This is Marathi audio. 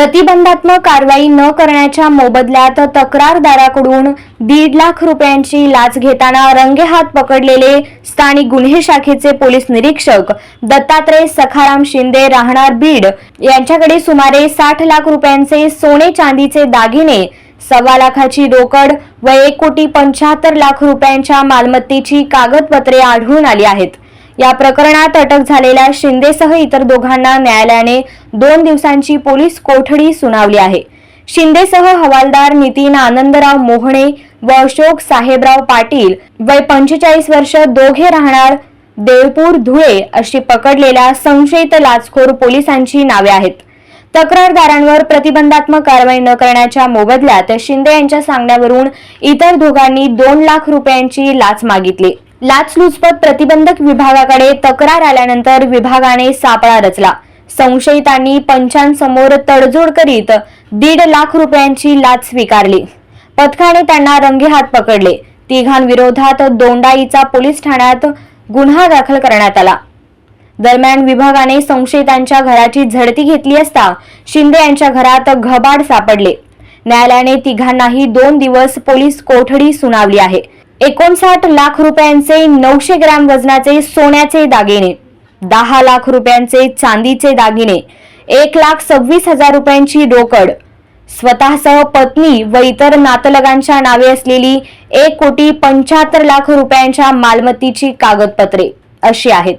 प्रतिबंधात्मक कारवाई न करण्याच्या मोबदल्यात तक्रारदाराकडून दीड लाख रुपयांची लाच घेताना रंगेहात पकडलेले स्थानिक गुन्हे शाखेचे पोलीस निरीक्षक दत्तात्रय सखाराम शिंदे राहणार बीड. यांच्याकडे सुमारे साठ लाख रुपयांचे सोने चांदीचे दागिने सव्वा लाखाची रोकड व एक कोटी पंच्याहत्तर लाख रुपयांच्या मालमत्तेची कागदपत्रे आढळून आली आहेत. या प्रकरणात अटक झालेल्या शिंदेसह इतर दोघांना न्यायालयाने दोन दिवसांची पोलीस कोठडी सुनावली आहे. शिंदेसह हवालदार नितीन आनंदराव मोहणे व अशोक साहेबराव पाटील वय पंचेचाळीस वर्ष दोघे राहणार देवपूर धुळे अशी पकडलेल्या संशयित लाचखोर पोलिसांची नावे आहेत. तक्रारदारांवर प्रतिबंधात्मक कारवाई न करण्याच्या मोबदल्यात शिंदे यांच्या सांगण्यावरून इतर दोघांनी दोन लाख रुपयांची लाच मागितली. लाचलुचपत प्रतिबंधक विभागाकडे तक्रार आल्यानंतर विभागाने सापळा रचला. संशयितांनी पंचांसमोर तडजोड करीत दीड लाख रुपयांची लाच स्वीकारली. पथकाने त्यांना रंगेहात पकडले. तिघांविरोधात दोंडाईचा पोलीस ठाण्यात गुन्हा दाखल करण्यात आला. दरम्यान विभागाने संशयितांच्या घराची झडती घेतली असता शिंदे यांच्या घरात घबाड सापडले. न्यायालयाने तिघांनाही दोन दिवस पोलीस कोठडी सुनावली आहे. एकोणसाठ लाख रुपयांचे नऊशे ग्रॅम वजनाचे सोन्याचे दागिने दहा लाख रुपयांचे चांदीचे दागिने एक लाख सव्वीस हजार रुपयांची रोकड स्वतःसह पत्नी व इतर नातलगांच्या नावे असलेली एक कोटी पंच्याहत्तर लाख रुपयांच्या मालमत्तेची कागदपत्रे अशी आहेत.